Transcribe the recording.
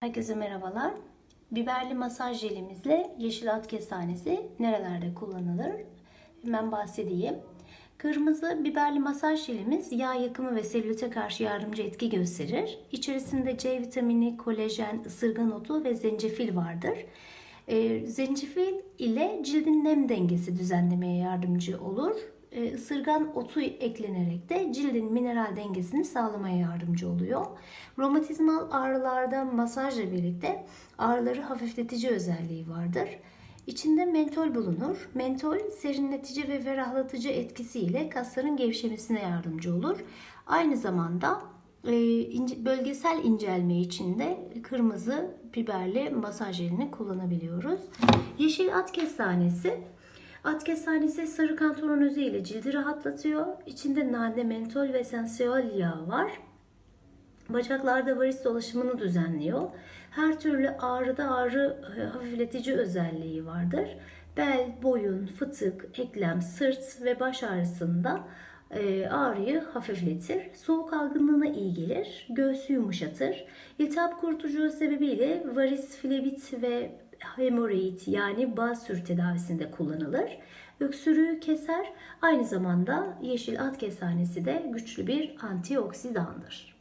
Herkese merhabalar. Biberli masaj jelimizle yeşil at kestanesi nerelerde kullanılır? Hemen bahsedeyim. Kırmızı biberli masaj jelimiz yağ yakımı ve selülite karşı yardımcı etki gösterir. İçerisinde C vitamini, kolajen, ısırgan otu ve zencefil vardır. Ee, zencefil ile cildin nem dengesi düzenlemeye yardımcı olur. Ee, Isırgan otu eklenerek de cildin mineral dengesini sağlamaya yardımcı oluyor. Romatizmal ağrılarda masajla birlikte ağrıları hafifletici özelliği vardır. İçinde mentol bulunur. Mentol serinletici ve ferahlatıcı etkisiyle kasların gevşemesine yardımcı olur. Aynı zamanda e, bölgesel incelme için de kırmızı biberli masaj jelini kullanabiliyoruz. Yeşil at kestanesi At kestanesi sarı kantaron özü ile cildi rahatlatıyor. İçinde nane, mentol ve esansiyel yağ var. Bacaklarda varis dolaşımını düzenliyor. Her türlü ağrıda ağrı e, hafifletici özelliği vardır. Bel, boyun, fıtık, eklem, sırt ve baş ağrısında e, ağrıyı hafifletir. Soğuk algınlığına iyi gelir. Göğsü yumuşatır. İltihap kurutucu sebebiyle varis, flebit ve hemoroid yani basür tedavisinde kullanılır. Öksürüğü keser. Aynı zamanda yeşil at kestanesi de güçlü bir antioksidandır.